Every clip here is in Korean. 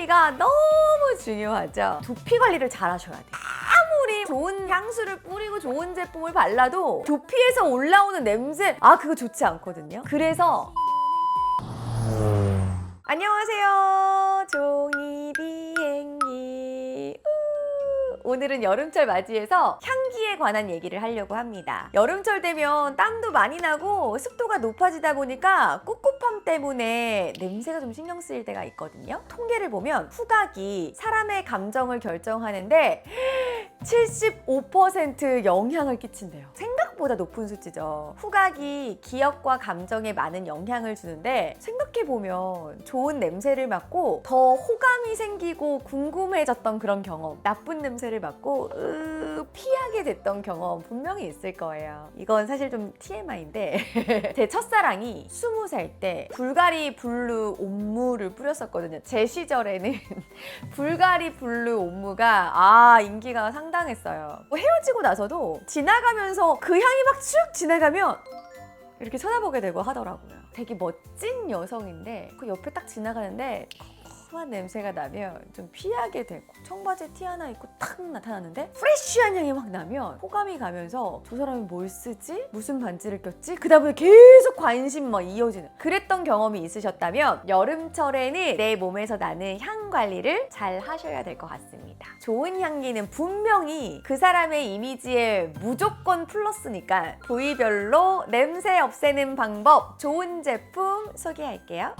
관리가 너무 중요하죠. 두피 관리를 잘 하셔야 돼요. 아무리 좋은 향수를 뿌리고 좋은 제품을 발라도 두피에서 올라오는 냄새 아 그거 좋지 않거든요. 그래서 안녕하세요. 종이 비행기. 우. 오늘은 여름철 맞이해서 향기에 관한 얘기를 하려고 합니다. 여름철 되면 땀도 많이 나고 습도가 높아지다 보니까 꿉꿉함 때문에 냄새가 좀 신경 쓰일 때가 있거든요. 통계를 보면 후각이 사람의 감정을 결정하는데 75% 영향을 끼친대요. 생각보다 높은 수치죠. 후각이 기억과 감정에 많은 영향을 주는데 생각해보면 좋은 냄새를 맡고 더 호감이 생기고 궁금해졌던 그런 경험, 나쁜 냄새를 맡고 으, 피하게 됐던 경험 분명히 있을 거예요. 이건 사실 좀 TMI인데 제 첫사랑이 20살 때 불가리 블루 옴무를 뿌렸었거든요. 제 시절에는 불가리 블루 옴무가 아 인기가 상당 했어요. 뭐 헤어지고 나서도 지나가면서 그 향이 막 쭉 지나가면 이렇게 쳐다보게 되고 하더라고요. 되게 멋진 여성인데 그 옆에 딱 지나가는데 쿰쿰한 냄새가 나면 좀 피하게 되고 청바지에 티 하나 입고 탁 나타나는데 프레쉬한 향이 막 나면 호감이 가면서 저 사람이 뭘 쓰지? 무슨 반지를 꼈지? 그 다음에 계속 관심 막 이어지는 그랬던 경험이 있으셨다면 여름철에는 내 몸에서 나는 향 관리를 잘 하셔야 될 것 같습니다. 좋은 향기는 분명히 그 사람의 이미지에 무조건 플러스니까 부위별로 냄새 없애는 방법 좋은 제품 소개할게요.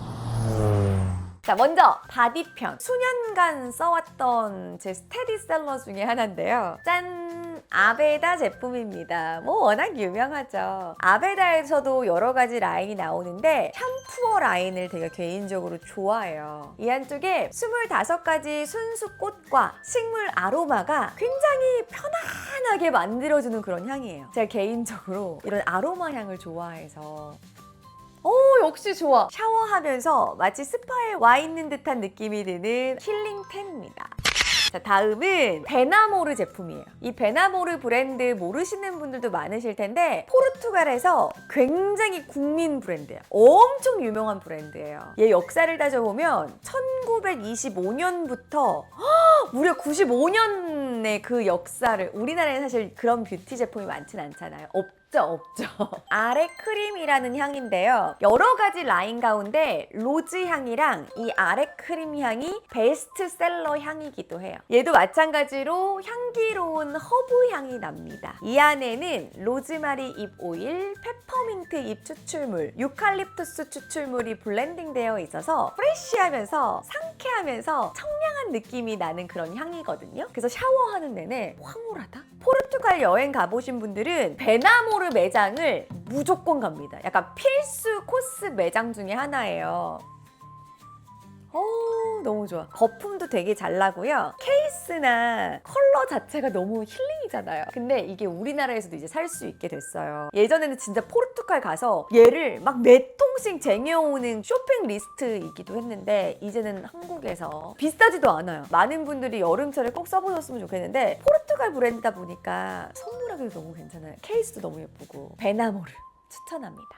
자, 먼저 바디편. 수년간 써왔던 제 스테디셀러 중에 하나인데요. 짠! 아베다 제품입니다. 뭐 워낙 유명하죠. 아베다에서도 여러 가지 라인이 나오는데 샴푸어 라인을 되게 개인적으로 좋아해요. 이 안쪽에 25가지 순수 꽃과 식물 아로마가 굉장히 편안하게 만들어주는 그런 향이에요. 제가 개인적으로 이런 아로마 향을 좋아해서 오 역시 좋아. 샤워하면서 마치 스파에 와 있는 듯한 느낌이 드는 힐링템입니다. 자 다음은 베나모르 제품이에요. 이 베나모르 브랜드 모르시는 분들도 많으실 텐데 포르투갈에서 굉장히 국민 브랜드예요. 엄청 유명한 브랜드예요. 얘 역사를 따져보면 1925년부터 무려 95년의 그 역사를 우리나라에 사실 그런 뷰티 제품이 많진 않잖아요. 없죠, 없죠. 아레 크림이라는 향인데요. 여러 가지 라인 가운데 로즈 향이랑 이 아레 크림 향이 베스트셀러 향이기도 해요. 얘도 마찬가지로 향기로운 허브 향이 납니다. 이 안에는 로즈마리 잎 오일, 페퍼민트 잎 추출물, 유칼립투스 추출물이 블렌딩되어 있어서 프레쉬하면서 상쾌하면서 청량한 느낌이 나는 그런 향이거든요. 그래서 샤워하는 내내 황홀하다? 포르투갈 여행 가보신 분들은 베나모 르 매장을 무조건 갑니다. 약간 필수 코스 매장 중에 하나예요. 오, 너무 좋아. 거품도 되게 잘 나고요. 케이스나 컬러 자체가 너무 힐링이잖아요. 근데 이게 우리나라에서도 이제 살 수 있게 됐어요. 예전에는 진짜 포르투갈 가서 얘를 막 몇 통씩 쟁여오는 쇼핑 리스트이기도 했는데 이제는 한국에서 비싸지도 않아요. 많은 분들이 여름철에 꼭 써보셨으면 좋겠는데 포르투갈 브랜드다 보니까 선 물하기도 너무 괜찮아요. 케이스도 너무 예쁘고 베나모르 추천합니다.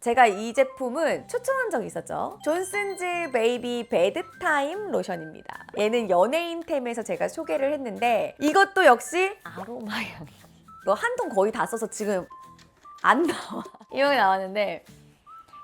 제가 이 제품은 추천한 적이 있었죠. 존슨즈 베이비 베드타임 로션입니다. 얘는 연예인템에서 제가 소개를 했는데 이것도 역시 아로마 향. 이거 한통 거의 다 써서 지금 안 나와. 이거 나왔는데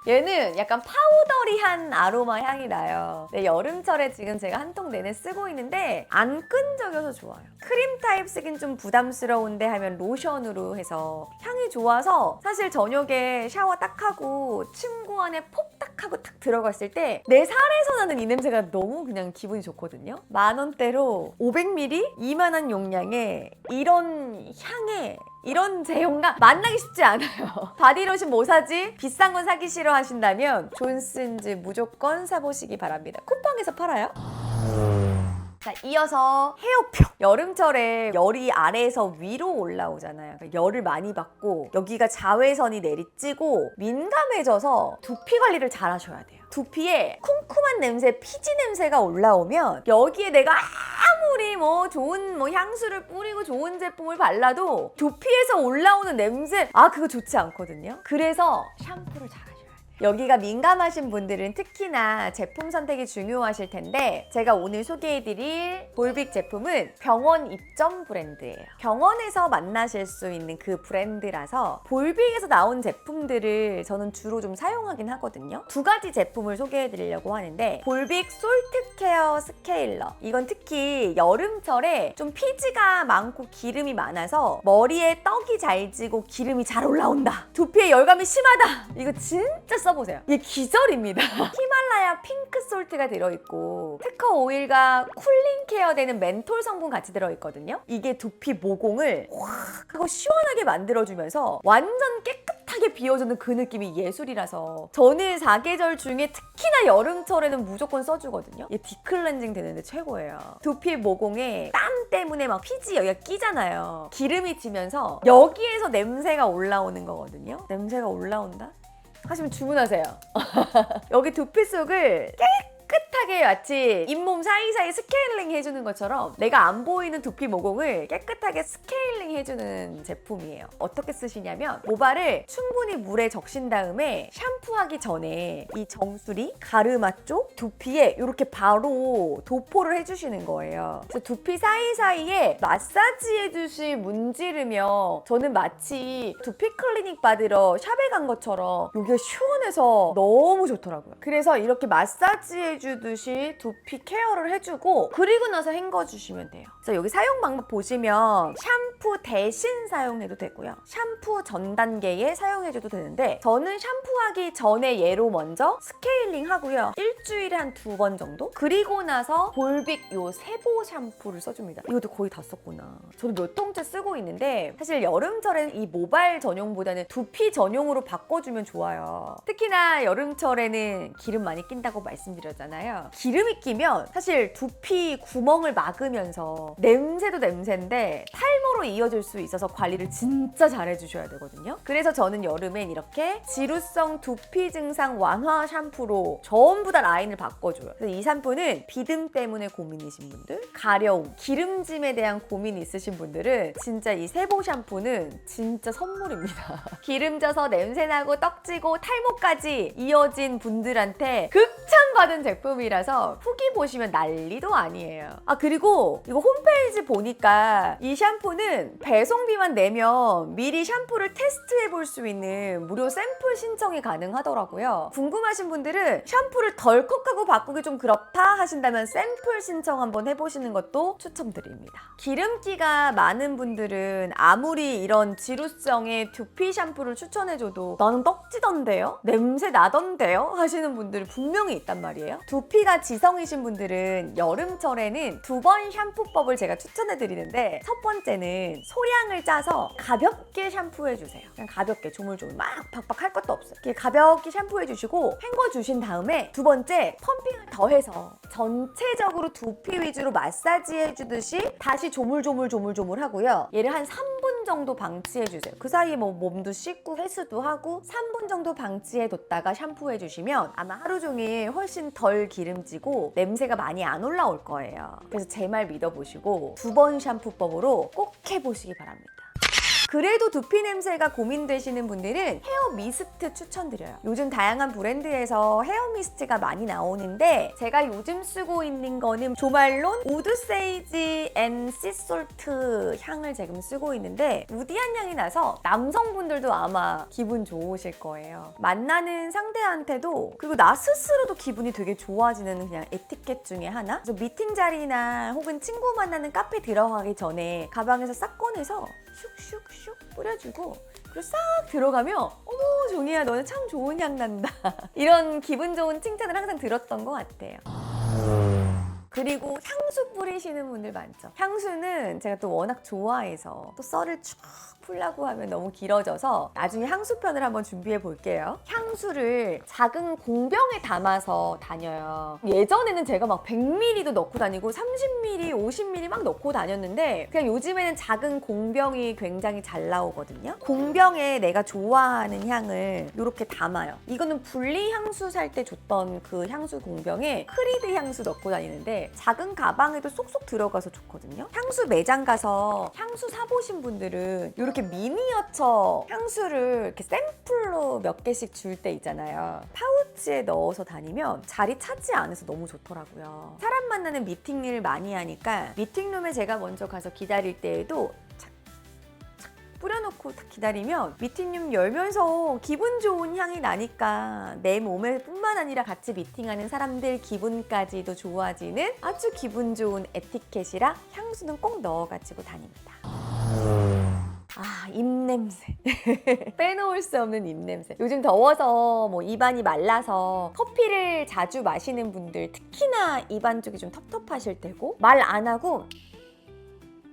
얘는 약간 파우더리한 아로마 향이 나요. 네, 여름철에 지금 제가 한 통 내내 쓰고 있는데 안 끈적여서 좋아요. 크림 타입 쓰긴 좀 부담스러운데 하면 로션으로 해서 향이 좋아서 사실 저녁에 샤워 딱 하고 침구 안에 폭 딱 하고 딱 들어갔을 때 내 살에서 나는 이 냄새가 너무 그냥 기분이 좋거든요. 만 원대로 500ml 2만 원 용량에 이런 향에 이런 제형과 만나기 쉽지 않아요. 바디로션 뭐 사지? 비싼 건 사기 싫어 하신다면 존슨즈 무조건 사보시기 바랍니다. 쿠팡에서 팔아요? 자, 이어서 헤어표. 여름철에 열이 아래에서 위로 올라오잖아요. 그러니까 열을 많이 받고 여기가 자외선이 내리찌고 민감해져서 두피 관리를 잘 하셔야 돼요. 두피에 쿰쿰한 냄새, 피지 냄새가 올라오면 여기에 내가 아무리 뭐 좋은 뭐 향수를 뿌리고 좋은 제품을 발라도 두피에서 올라오는 냄새 아 그거 좋지 않거든요. 그래서 샴푸를 잘. 여기가 민감하신 분들은 특히나 제품 선택이 중요하실 텐데 제가 오늘 소개해드릴 볼빅 제품은 병원 입점 브랜드예요. 병원에서 만나실 수 있는 그 브랜드라서 볼빅에서 나온 제품들을 저는 주로 좀 사용하긴 하거든요. 두 가지 제품을 소개해드리려고 하는데 볼빅 솔트 케어 스케일러 이건 특히 여름철에 좀 피지가 많고 기름이 많아서 머리에 떡이 잘 지고 기름이 잘 올라온다. 두피에 열감이 심하다. 이거 진짜 써보세요. 이게 기절입니다. 히말라야 핑크 솔트가 들어있고 특허 오일과 쿨링 케어 되는 멘톨 성분 같이 들어있거든요. 이게 두피 모공을 확 하고 시원하게 만들어주면서 완전 깨끗 하게 비워주는 그 느낌이 예술이라서 저는 사계절 중에 특히나 여름철에는 무조건 써주거든요. 이게 디클렌징 되는데 최고예요. 두피 모공에 땀 때문에 막 피지 여기가 끼잖아요. 기름이 지면서 여기에서 냄새가 올라오는 거거든요. 냄새가 올라온다? 하시면 주문하세요. 여기 두피 속을 깨끗 하게 마치 잇몸 사이사이 스케일링 해주는 것처럼 내가 안 보이는 두피 모공을 깨끗하게 스케일링 해주는 제품이에요. 어떻게 쓰시냐면 모발을 충분히 물에 적신 다음에 샴푸하기 전에 이 정수리, 가르마 쪽 두피에 이렇게 바로 도포를 해주시는 거예요. 그래서 두피 사이사이에 마사지 해주시 문지르며 저는 마치 두피 클리닉 받으러 샵에 간 것처럼 이게 시원해서 너무 좋더라고요. 그래서 이렇게 마사지 해주듯이 두피 케어를 해주고 그리고 나서 헹궈주시면 돼요. 그래서 여기 사용 방법 보시면 샴푸 대신 사용해도 되고요. 샴푸 전 단계에 사용해줘도 되는데 저는 샴푸하기 전에 얘로 먼저 스케일링 하고요. 일주일에 한 두 번 정도? 그리고 나서 볼빅 요 세보 샴푸를 써줍니다. 이것도 거의 다 썼구나. 저도 몇 통째 쓰고 있는데 사실 여름철에는 이 모발 전용보다는 두피 전용으로 바꿔주면 좋아요. 특히나 여름철에는 기름 많이 낀다고 말씀드렸잖아요. 기름이 끼면 사실 두피 구멍을 막으면서 냄새도 냄새인데 탈모로 이어질 수 있어서 관리를 진짜 잘 해주셔야 되거든요. 그래서 저는 여름엔 이렇게 지루성 두피 증상 완화 샴푸로 전부 다 라인을 바꿔줘요. 그래서 이 샴푸는 비듬 때문에 고민이신 분들, 가려움, 기름짐에 대한 고민이 있으신 분들은 진짜 이 세보 샴푸는 진짜 선물입니다. 기름져서 냄새나고 떡지고 탈모까지 이어진 분들한테 극찬받은 제품 이라서 후기 보시면 난리도 아니에요. 아 그리고 이거 홈페이지 보니까 이 샴푸는 배송비만 내면 미리 샴푸를 테스트해 볼 수 있는 무료 샘플 신청이 가능하더라고요. 궁금하신 분들은 샴푸를 덜컥 하고 바꾸기 좀 그렇다 하신다면 샘플 신청 한번 해보시는 것도 추천드립니다. 기름기가 많은 분들은 아무리 이런 지루성의 두피 샴푸를 추천해줘도 나는 떡지던데요? 냄새 나던데요? 하시는 분들이 분명히 있단 말이에요. 두피가 지성이신 분들은 여름철에는 두 번 샴푸법을 제가 추천해 드리는데 첫 번째는 소량을 짜서 가볍게 샴푸해 주세요. 그냥 가볍게 조물조물 막 팍팍 할 것도 없어요. 이렇게 가볍게 샴푸해 주시고 헹궈 주신 다음에 두 번째 펌핑을 더해서 전체적으로 두피 위주로 마사지 해 주듯이 다시 조물조물 조물조물 하고요. 얘를 한 3분 정도 방치해주세요. 그 사이에 뭐 몸도 씻고 헬스도 하고 3분 정도 방치해뒀다가 샴푸해주시면 아마 하루 종일 훨씬 덜 기름지고 냄새가 많이 안 올라올 거예요. 그래서 제 말 믿어보시고 두 번 샴푸법으로 꼭 해보시기 바랍니다. 그래도 두피 냄새가 고민되시는 분들은 헤어 미스트 추천드려요. 요즘 다양한 브랜드에서 헤어 미스트가 많이 나오는데 제가 요즘 쓰고 있는 거는 조말론 우드 세이지 앤 씨솔트 향을 지금 쓰고 있는데 우디한 향이 나서 남성분들도 아마 기분 좋으실 거예요. 만나는 상대한테도 그리고 나 스스로도 기분이 되게 좋아지는 그냥 에티켓 중에 하나. 그래서 미팅 자리나 혹은 친구 만나는 카페 들어가기 전에 가방에서 싹 꺼내서 슉슉슉 뿌려주고 그리고 싹 들어가면 어머 종이야 너는 참 좋은 향 난다 이런 기분 좋은 칭찬을 항상 들었던 것 같아요. 그리고 향수 뿌리시는 분들 많죠. 향수는 제가 또 워낙 좋아해서 또 썰을 쭉 풀라고 하면 너무 길어져서 나중에 향수편을 한번 준비해 볼게요. 향수를 작은 공병에 담아서 다녀요. 예전에는 제가 막 100ml도 넣고 다니고 30ml, 50ml 막 넣고 다녔는데 그냥 요즘에는 작은 공병이 굉장히 잘 나오거든요. 공병에 내가 좋아하는 향을 이렇게 담아요. 이거는 분리 향수 살 때 줬던 그 향수 공병에 크리드 향수 넣고 다니는데 게 작은 가방에도 쏙쏙 들어가서 좋거든요. 향수 매장 가서 향수 사보신 분들은 이렇게 미니어처 향수를 이렇게 샘플로 몇 개씩 줄 때 있잖아요. 파우치에 넣어서 다니면 자리 차지 않아서 너무 좋더라고요. 사람 만나는 미팅 일을 많이 하니까 미팅룸에 제가 먼저 가서 기다릴 때에도 뿌려놓고 딱 기다리면 미팅룸 열면서 기분 좋은 향이 나니까 내 몸에 뿐만 아니라 같이 미팅하는 사람들 기분까지도 좋아지는 아주 기분 좋은 에티켓이라 향수는 꼭 넣어가지고 다닙니다. 아, 입냄새. 빼놓을 수 없는 입냄새. 요즘 더워서 뭐 입안이 말라서 커피를 자주 마시는 분들 특히나 입안 쪽이 좀 텁텁하실 테고 말 안 하고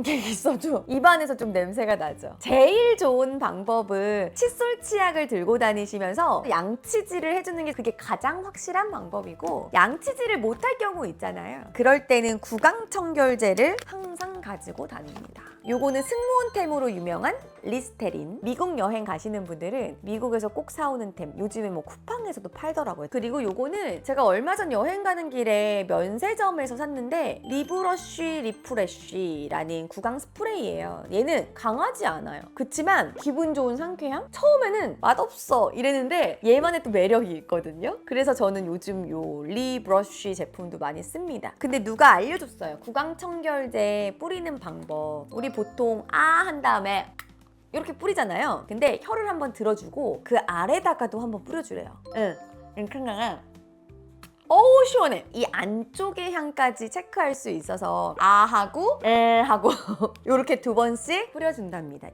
있어도 입안에서 좀 냄새가 나죠. 제일 좋은 방법은 칫솔 치약을 들고 다니시면서 양치질을 해주는 게 그게 가장 확실한 방법이고 양치질을 못할 경우 있잖아요. 그럴 때는 구강청결제를 항상 가지고 다닙니다. 요거는 승무원템으로 유명한 리스테린. 미국 여행 가시는 분들은 미국에서 꼭 사오는 템. 요즘에 뭐 쿠팡에서도 팔더라고요. 그리고 요거는 제가 얼마 전 여행 가는 길에 면세점에서 샀는데 리브러쉬 리프레쉬라는 구강 스프레이예요. 얘는 강하지 않아요. 그치만 기분 좋은 상쾌함? 처음에는 맛없어 이랬는데 얘만의 또 매력이 있거든요. 그래서 저는 요즘 요 리브러쉬 제품도 많이 씁니다. 근데 누가 알려줬어요. 구강 청결제 뿌리는 방법. 우리 보통 아 한 다음에 이렇게 뿌리잖아요. 근데 혀를 한번 들어주고 그 아래다가도 한번 뿌려주래요. 응. 하면 어우 시원해. 이 안쪽의 향까지 체크할 수 있어서 아 하고 에 하고 이렇게 두 번씩 뿌려준답니다.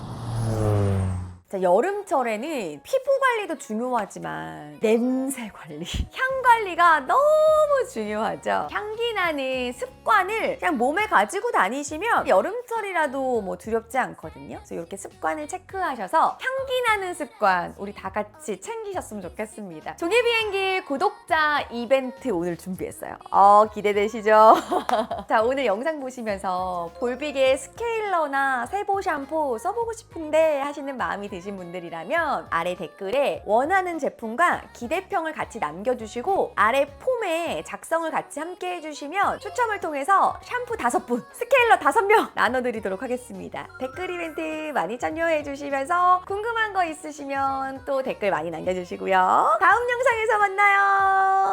자, 여름철에는 피부 관리도 중요하지만 냄새 관리, 향 관리가 너무 중요하죠. 향기 나는 습관을 그냥 몸에 가지고 다니시면 여름철이라도 뭐 두렵지 않거든요. 그래서 이렇게 습관을 체크하셔서 향기 나는 습관 우리 다 같이 챙기셨으면 좋겠습니다. 종이 비행기 구독자 이벤트 오늘 준비했어요. 어, 기대되시죠? 자, 오늘 영상 보시면서 볼빅의 스케일러나 세보 샴푸 써보고 싶은데 하시는 마음이 드신 분들이라면 아래 댓글에 원하는 제품과 기대평을 같이 남겨주시고 아래 폼에 작성을 같이 함께 해주시면 추첨을 통해서 샴푸 다섯 분, 스케일러 다섯 명 나눠드리도록 하겠습니다. 댓글 이벤트 많이 참여해주시면서 궁금한 거 있으시면 또 댓글 많이 남겨주시고요. 다음 영상에서 만나요.